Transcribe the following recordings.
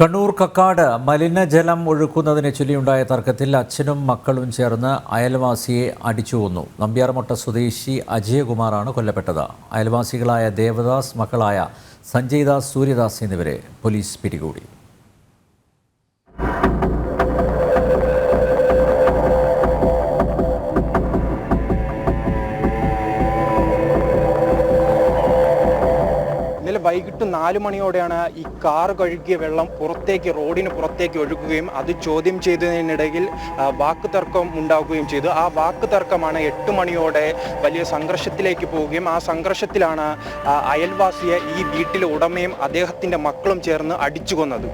കണ്ണൂർ കക്കാട് മലിനജലം ഒഴുക്കുന്നതിനെ ചൊല്ലിയുണ്ടായ തർക്കത്തിൽ അച്ഛനും മക്കളും ചേർന്ന് അയൽവാസിയെ അടിച്ചു കൊന്നു നമ്പ്യാർമൊട്ട സ്വദേശി അജയകുമാറാണ് കൊല്ലപ്പെട്ടത്. അയൽവാസികളായ ദേവദാസ് മക്കളായ സഞ്ജയ്ദാസ് സൂര്യദാസ് എന്നിവരെ പോലീസ് പിടികൂടി. വൈകിട്ട് നാല് മണിയോടെയാണ് ഈ കാർ കഴുകിയ വെള്ളം പുറത്തേക്ക് റോഡിന് പുറത്തേക്ക് ഒഴുകുകയും അത് ചോദ്യം ചെയ്തതിനിടയിൽ വാക്ക് തർക്കം ഉണ്ടാവുകയും ചെയ്തു. ആ വാക്ക് തർക്കമാണ് എട്ട് മണിയോടെ വലിയ സംഘർഷത്തിലേക്ക് പോവുകയും ആ സംഘർഷത്തിലാണ് അയൽവാസിയെ ഈ വീട്ടിലെ ഉടമയും അദ്ദേഹത്തിന്റെ മക്കളും ചേർന്ന് അടിച്ചു കൊന്നത്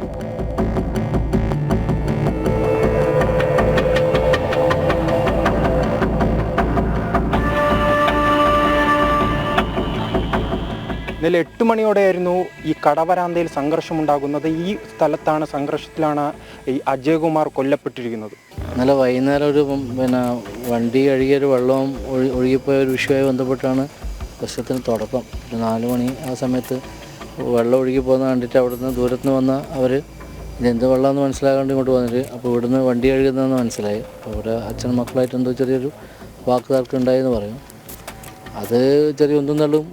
ഇന്നലെ എട്ട് മണിയോടെയായിരുന്നു ഈ കടവരാന്തയിൽ സംഘർഷമുണ്ടാകുന്നത്. ഈ സ്ഥലത്താണ് സംഘർഷത്തിലാണ് ഈ അജയകുമാർ കൊല്ലപ്പെട്ടിരിക്കുന്നത്. ഇന്നലെ വൈകുന്നേരം ഒരു പിന്നെ വണ്ടി കഴുകിയൊരു വെള്ളവും ഒഴി ഒഴുകിപ്പോയ ഒരു വിഷയവുമായി ബന്ധപ്പെട്ടാണ് പ്രശ്നത്തിന് തുടക്കം. ഒരു നാല് മണി ആ സമയത്ത് വെള്ളം ഒഴുകി പോകുന്ന കണ്ടിട്ട് അവിടുന്ന് ദൂരത്തുനിന്ന് വന്ന അവർ ഇതെന്ത് വെള്ളമെന്ന് മനസ്സിലാകാണ്ട് ഇങ്ങോട്ട് വന്നിട്ട് അപ്പോൾ ഇവിടുന്ന് വണ്ടി കഴുകുന്നതെന്ന് മനസ്സിലായി. അപ്പോൾ ഇവിടെ അച്ഛൻ മക്കളായിട്ട് എന്തോ ചെറിയൊരു വാക്ക് തർക്കം ഉണ്ടായെന്ന് പറയും. അത് ചെറിയ ഒന്നും തള്ളും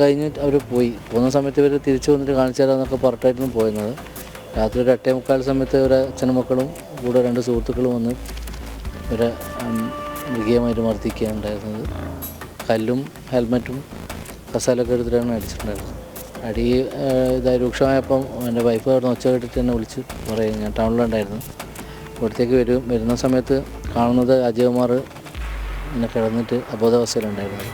കഴിഞ്ഞ് അവർ പോയി. പോകുന്ന സമയത്ത് ഇവർ തിരിച്ചു വന്നിട്ട് കാണിച്ചു തരാമെന്നൊക്കെ പുറത്തായിരുന്നു പോയിരുന്നത്. രാത്രി ഒരു എട്ടേ മുക്കാൽ സമയത്ത് ഇവരെ അച്ഛനും കൂടെ രണ്ട് സുഹൃത്തുക്കളും വന്ന് ഇവരെ മൃഗീയമായിട്ട് മർദ്ദിക്കുകയാണ് ഉണ്ടായിരുന്നത് കല്ലും ഹെൽമറ്റും കസാലൊക്കെ എടുത്തിട്ടാണ് അടിച്ചിട്ടുണ്ടായിരുന്നത് അടി ഇതായി രൂക്ഷമായപ്പം എന്റെ വൈഫ് അവിടെ ഒച്ച കേട്ടിട്ട് എന്നെ വിളിച്ച് പറയും ഞാൻ ടൗണിലുണ്ടായിരുന്നു. ഇവിടത്തേക്ക് വരും. വരുന്ന സമയത്ത് കാണുന്നത് അജയകുമാർ ഇങ്ങനെ കിടന്നിട്ട് അബോധാവസ്ഥയിലുണ്ടായിരുന്നു.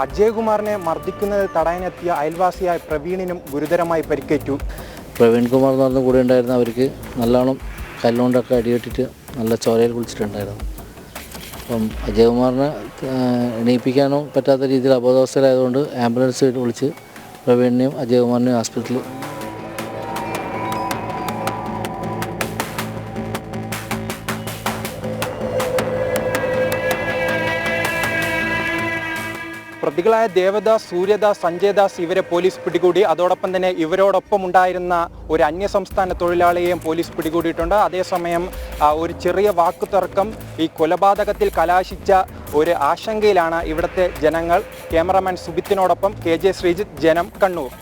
അജയകുമാറിനെ മർദ്ദിക്കുന്നത് തടയാനെത്തിയ അയൽവാസിയായ പ്രവീണിനും ഗുരുതരമായി പരിക്കേറ്റു. പ്രവീൺ കുമാർ എന്ന് പറഞ്ഞ കൂടെ ഉണ്ടായിരുന്ന അവർക്ക് നല്ലോണം കല്ലുകൊണ്ടൊക്കെ അടിയിട്ടിട്ട് നല്ല ചോരയിൽ കുളിച്ചിട്ടുണ്ടായിരുന്നു. അപ്പം അജയകുമാറിനെ എണീപ്പിക്കാനോ പറ്റാത്ത രീതിയിൽ അബോധാവസ്ഥയിലായതുകൊണ്ട് ആംബുലൻസ് വിളിച്ച് പ്രവീണിനെയും അജയകുമാറിനെയും ഹോസ്പിറ്റലിൽ പ്രതികളായ ദേവദാസ് സൂര്യദാസ് സഞ്ജയദാസ് ഇവരെ പോലീസ് പിടികൂടി. അതോടൊപ്പം തന്നെ ഇവരോടൊപ്പം ഉണ്ടായിരുന്ന ഒരു അന്യസംസ്ഥാന തൊഴിലാളിയെയും പോലീസ് പിടികൂടിയിട്ടുണ്ട്. അതേസമയം ഒരു ചെറിയ വാക്കുതർക്കം ഈ കൊലപാതകത്തിൽ കലാശിച്ച ഒരു ആശങ്കയിലാണ് ഇവിടുത്തെ ജനങ്ങൾ. ക്യാമറാമാൻ സുബിത്തിനോടൊപ്പം കെ ജെ ശ്രീജിത്ത് ജനം കണ്ണൂർ.